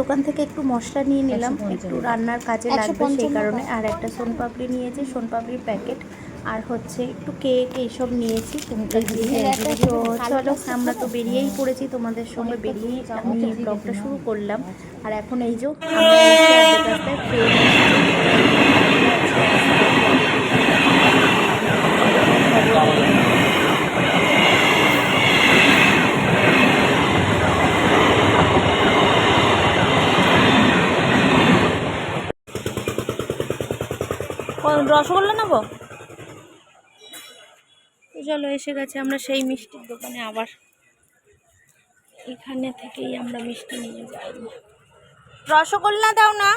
দোকান থেকে একটু মশলা নিয়ে নিলাম। একটু রান্নার কাজে লাগবে সেই কারণে। আর একটা সোনপাপড়ি নিয়েছি সোনপাপড়ির প্যাকেট। আর হচ্ছে একটু কেক এইসব নিয়েছি। তো চলো আমরা তো বেরিয়েই পড়েছি তোমাদের সঙ্গে বেরিয়েই আমি ব্লগটা শুরু করলাম। আর এখন এই যে আমরা রসগোল্লা নেব? তো চলো এসে গেছে আমরা সেই মিষ্টির দোকানে আবার। এখানে থেকেই আমরা মিষ্টি নিয়ে যাই রসগোল্লা দাও না।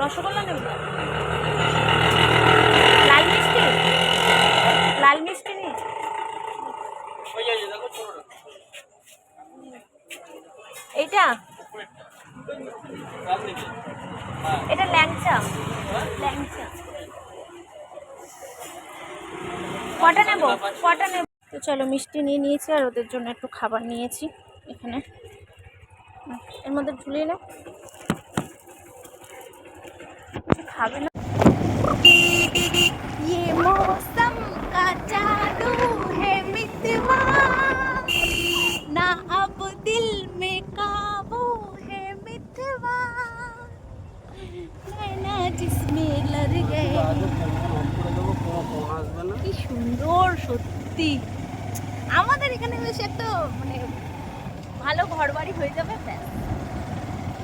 রসগোল্লা নেব? লাল মিষ্টি লাল মিষ্টি নি এইটা এটা ল্যাংচা। কটা নেব? কটা নেব? তো চলো, মিষ্টি নিয়ে নিয়েছি আর ওদের জন্য একটু খাবার নিয়েছি এখানে। এর মধ্যে ঝুলিয়ে না খাবে না। সুন্দর সত্যি। আমাদের এখানে বেশ একটা মানে ভালো ঘর বাড়ি হয়ে যাবে ব্যাস।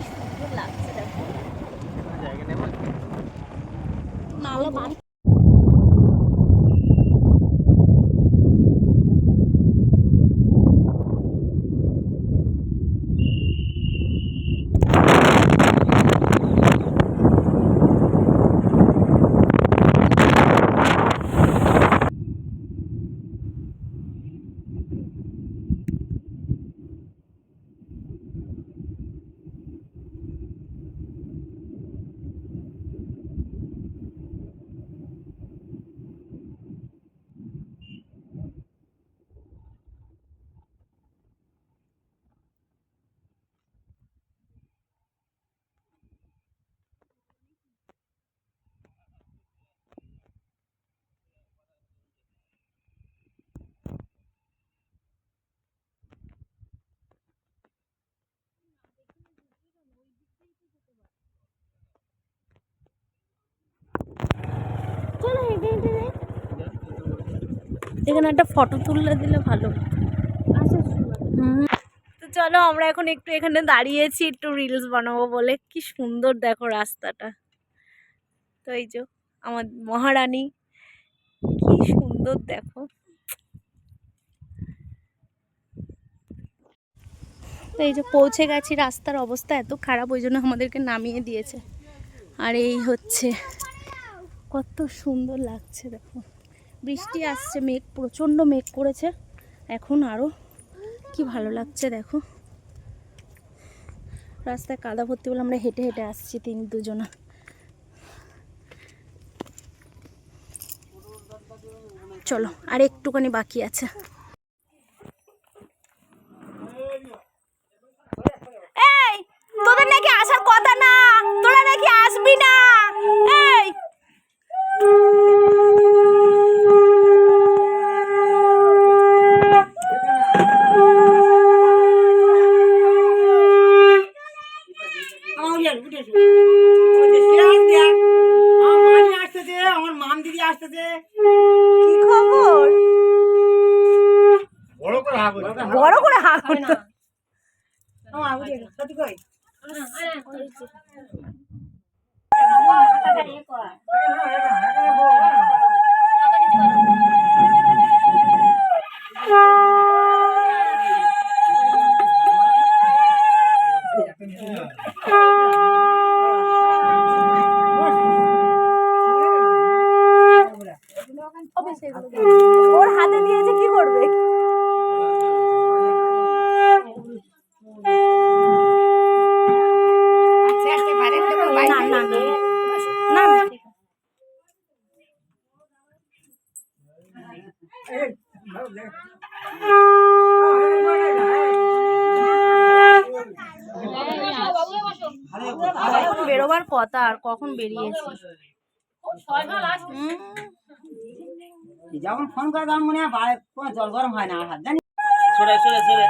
সুন্দর লাগছে দেখো। নালা বাড়ি চলো হেঁটে হেঁটে যাই এখানে একটা ফটো তুললে দিলে ভালো। তো চলো আমরা এখন একটু এখানে দাঁড়িয়েছি, একটু রিলস বানাবো বলে। কি সুন্দর দেখো রাস্তাটা। তো এই যে আমার মহারানী, কি সুন্দর দেখো। তো এই যে পৌঁছে গেছি, রাস্তার অবস্থা এত খারাপ, ওই জন্য আমাদেরকে নামিয়ে দিয়েছে। আর এই হচ্ছে, কত সুন্দর লাগছে দেখো। বৃষ্টি আসছে, মেঘ, প্রচণ্ড মেঘ করেছে। এখন আরও কি ভালো লাগছে, দেখো। রাস্তায় কাদা ভর্তি বলে আমরা হেঁটে হেঁটে আসছি তিন দুজনা। চলো, আর একটুখানি বাকি আছে। আমার মাম দিদি আসতেছে। কি খবর? বড় করে হাগো বড় করে হা করতো সত্যি কই? কথা আর কখন বেরিয়েছি? যখন ফোন করে তখন মনে হয় জল গরম হয় না আর হাত জানি সরে সরে সরে।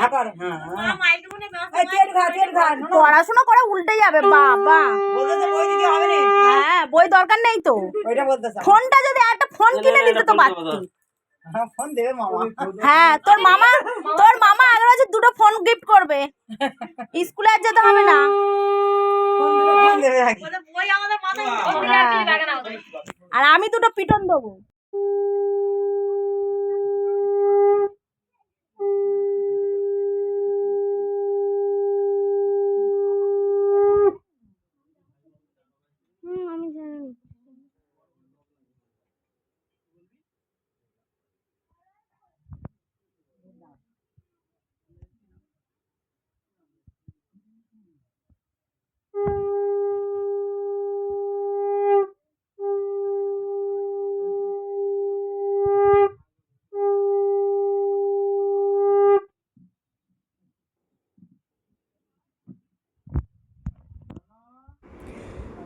খাবার হ্যাঁ এই তেল খা তেল খা না, না, পড়াশোনা করে উল্টে যাবে বাবা। হ্যাঁ বই দরকার নেই তো। ফোনটা যদি একটা ফোন কিনে দিতে তো পারতি। হ্যাঁ, তোর মামা তোর মামা আগের বছর দুটো ফোন গিফট করবে স্কুলে আর যেতে হবে না। হ্যাঁ। আর আমি দুটো পিটন দেবো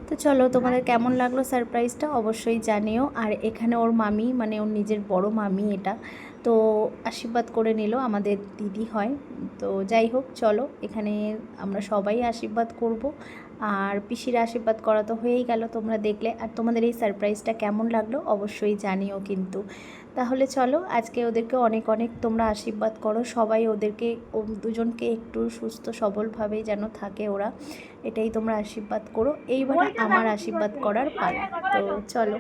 তো চলো, তোমাদের কেমন লাগল সারপ্রাইজটা অবশ্যই জানিও। আর এখানে ওর মামি মানে ওর নিজের বড় মামি এটা, তো আশীর্বাদ করে নিল আমাদের দিদি হয়। তো যাই হোক, চলো, এখানে আমরা সবাই আশীর্বাদ করব। আর পিসির আশীর্বাদ করা তো হয়েই গেল তোমরা দেখলে। আর তোমাদের এই সারপ্রাইজটা কেমন লাগল অবশ্যই জানিও কিন্তু। তাহলে চলো আজকে ওদেরকে অনেক অনেক তোমরা আশীর্বাদ করো সবাই ওদেরকে ও দুজনকে একটু সুস্থ সবলভাবে যেন থাকে ওরা এটাই তোমরা আশীর্বাদ করো এইবার আমার আশীর্বাদ করার পালা তো চলো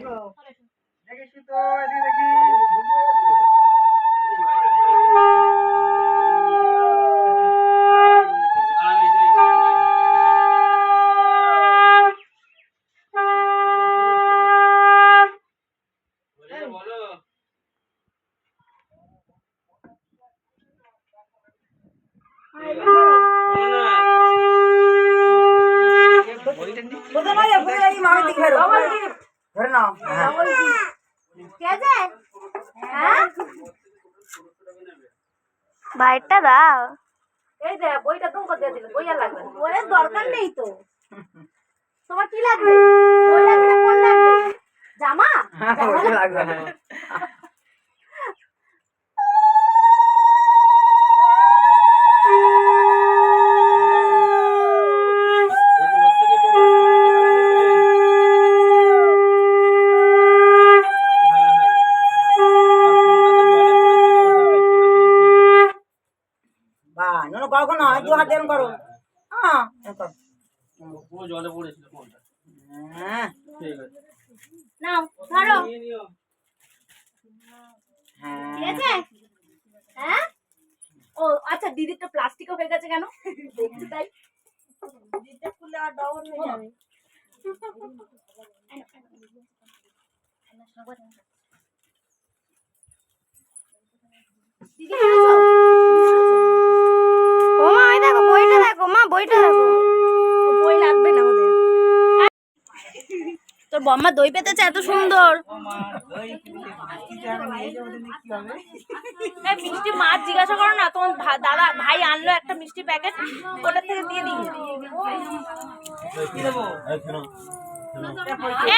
ধরে হ্যাঁ। বাইরটা দাও। এই দে বইটা তুমি দিয়ে দিলে বই আর লাগবে না। ওরে দরকার নেই তো। তোমার কি লাগবে? বই লাগবে কোন লাগবে? জামা? হ্যাঁ, লাগবে জলে পড়েছিল ফোনটা হ্যাঁ, ঠিক আছে। নাও ধরো। হ্যাঁ। ঠিক আছে হ্যাঁ? ও আচ্ছা দিদিরটা প্লাস্টিকও হয়ে গেছে কেন? দেখছি তাই। দিদিটা আর হয়ে যাবে। দিদি খেয়েছো? ও মা এই দেখো বইটা দেখো মা বইটা দেখো ও বই লাগবে না ওদের তোর বম্মা দই পেতেছে এত সুন্দর। মিষ্টি মাছ জিজ্ঞাসা করো না তোমার দাদা ভাই আনলো একটা মিষ্টি প্যাকেট ওটার থেকে দিয়ে দিই।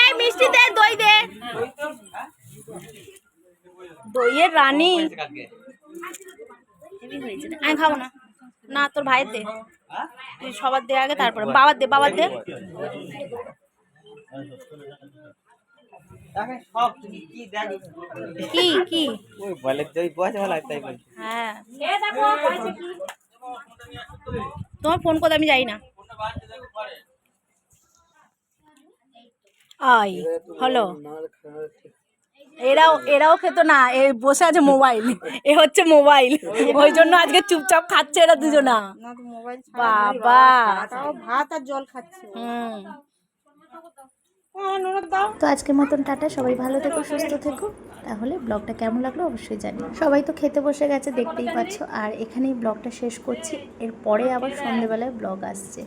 এই মিষ্টি দে দই দে। দইয়ের রানী। আমি খাব না। না তোর ভাইয়ের দে। সবার দে আগে তারপরে বাবার দে বাবার দে। কি কি কি? ওই বলে তুই বয়স ভালো তাই হ্যাঁ। তোমার ফোন কোথায় আমি যাই না। আই হলো। এরাও এরাও খেত না এ বসে আছে মোবাইল। এ হচ্ছে মোবাইল। ওই জন্য আজকে চুপচাপ খাচ্ছে এরা দুজনা। বাবা। ভাত আর জল খাচ্ছে হুম। তো আজকের মতন টাটা সবাই ভালো থেকো সুস্থ থেকো। তাহলে ব্লগটা কেমন লাগল অবশ্যই জানি সবাই তো খেতে বসে গেছে দেখতেই পাচ্ছ। আর এখানেই ব্লগটা শেষ করছি। এরপরে আবার সন্ধেবেলায় ব্লগ আসছে।